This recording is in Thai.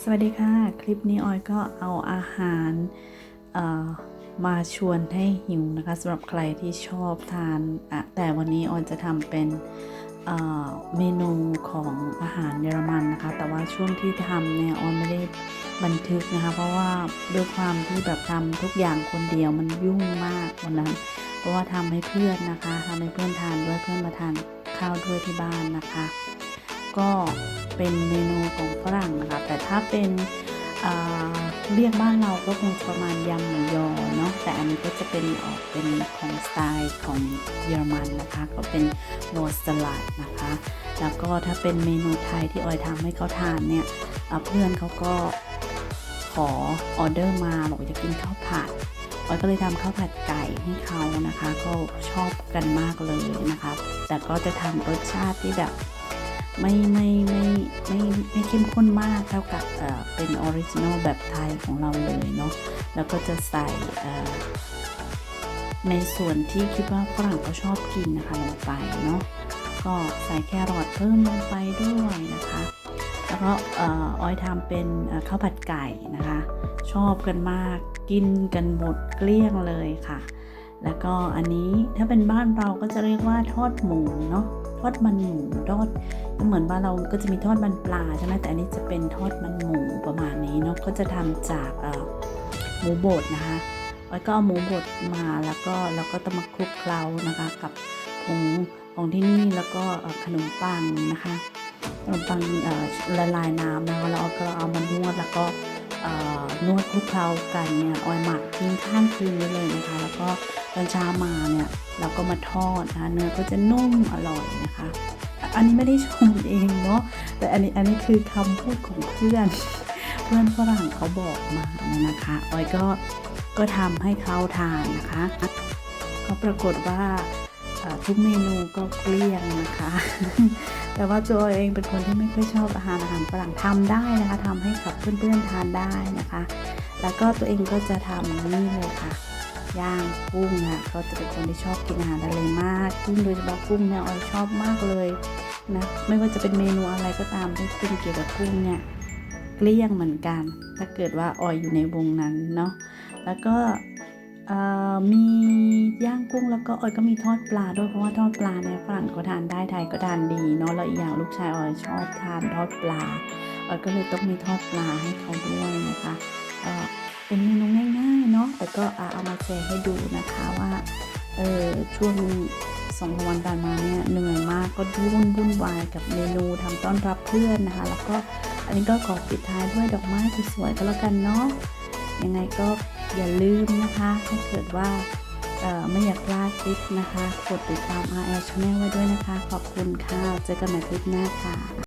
สวัสดีค่ะ คลิปนี้ออยก็เอาอาหารมาชวนให้หิวนะคะสำหรับใครที่ชอบทานแต่วันนี้ออยจะทำเป็นเอ่อเมนูของอาหารเยอรมันนะคะ แต่ว่าช่วงที่ทำเนี่ยออยไม่ได้บันทึกนะคะ เพราะว่าด้วยความที่แบบทำทุกอย่างคนเดียวมันยุ่งมากวันนั้น เพราะว่าทำให้เพื่อนนะคะทำให้เพื่อนทานด้วยเพื่อนมาทานข้าวด้วยที่บ้านนะคะ ก็เป็นเมนูของฝรั่งนะคะแต่ ถ้าเป็นเรียกบ้านเราก็คงประมาณยำหมูยอเนาะแต่อันนี้ก็จะเป็นออกเป็นของสไตล์ของเยอรมันนะคะ ก็เป็นโรสสลัดนะคะ แล้วก็ถ้าเป็นเมนูไทยที่ออยทำให้เขาทานเนี่ยเพื่อนเขาก็ขอออเดอร์มาบอกอยากกินข้าวผัดออยก็เลยทำข้าวผัดไก่ให้เขานะคะ ก็ชอบกันมากเลยนะคะ แต่ก็จะทำรสชาติที่แบบ ไม่ไม่ไม่ไม่ไม่เข้มข้นมากเท่ากับเอ่อเป็นออริจินอลแบบไทยของเราเลยเนาะแล้วก็จะใส่เอ่อในส่วนที่คิดว่าฝรั่งเขาชอบกินนะคะลงไปเนาะก็ใส่แครอทเพิ่มลงไปด้วยนะคะ แล้วก็เอ่อออยทำเป็นข้าวผัดไก่นะคะ ชอบกันมากกินกันหมดเกลี้ยงเลยค่ะ แล้วก็อันนี้ถ้าเป็นบ้านเราก็จะเรียกว่าทอดหมูเนาะ ทอดมันหมูทอดเหมือนบ้าเราก็จะมีทอดมันปลาใช่ไหมแต่อันนี้จะเป็นทอดมันหมูประมาณนี้เนาะก็จะทำจากหมูบดนะคะออยก็เอาหมูบดมาแล้วก็แล้วก็ต้องมาคลุกเคล้านะคะกับผงของที่นี่แล้วก็ขนมปังนะคะขนมปังละลายน้ำนะคะแล้วก็เอามานวดแล้วก็ นวดคลุกเคล้ากันเนี่ยออยหมักทิ้งข้างคืนไว้เลยนะคะ แล้วก็ตอนเช้ามาเนี่ยเราก็มาทอดนะคะเนื้อก็จะนุ่มอร่อยนะคะ อันนี้ไม่ได้ชมเองเนาะแต่อันนี้อันนี้คือคำพูดของเพื่อน เพื่อนฝรั่งเขาบอกมานะคะออยก็ก็ทำให้เขาทานนะคะก็ปรากฏว่าทุกเมนูก็เกลี้ยงนะคะ แต่ว่าตัวเองเป็นคนที่ไม่ค่อยชอบอาหารอาหารฝรั่งทำได้นะคะทำให้กับเพื่อนๆทานได้นะคะ แล้วก็ตัวเองก็จะทำนี่เลยค่ะย่างกุ้งนะก็จะเป็นคนที่ชอบกินอาหารทะเลมากกุ้งโดยเฉพาะกุ้งเนี่ยออยชอบมากเลยนะไม่ว่าจะเป็นเมนูอะไรก็ตามที่เป็นเกี่ยวกับกุ้งเนี่ยเกลี้ยงเหมือนกัน ถ้าเกิดว่าออยอยู่ในวงนั้นเนาะแล้วก็ มีย่างกุ้งแล้วก็ออยก็มีทอดปลาด้วยเพราะว่าทอดปลาเนี่ยฝรั่งก็ทานได้ไทยก็ทานดีเนาะแล้วอีกอย่างลูกชายออยชอบทานทอดปลาออยก็เลยต้องมีทอดปลาให้เขาด้วยนะคะเป็นเมนูง่ายๆเนาะแต่ก็เอามาแชร์ให้ดูนะคะว่าเออช่วงสองสามวันผ่านมาเนี่ยเหนื่อยมากก็วุ่นวุ่นวายกับเมนูทำต้อนรับเพื่อนนะคะ แล้วก็อันนี้ก็ขอปิดท้ายด้วยดอกไม้สวยๆก็แล้วกันเนาะยังไงก็ อย่าลืมนะคะ ถ้าเกิดว่าไม่อยากพลาดคลิปนะคะ กดติดตาม RL Channel ไว้ด้วยนะคะ ขอบคุณค่ะ เจอกันใหม่คลิปหน้าค่ะ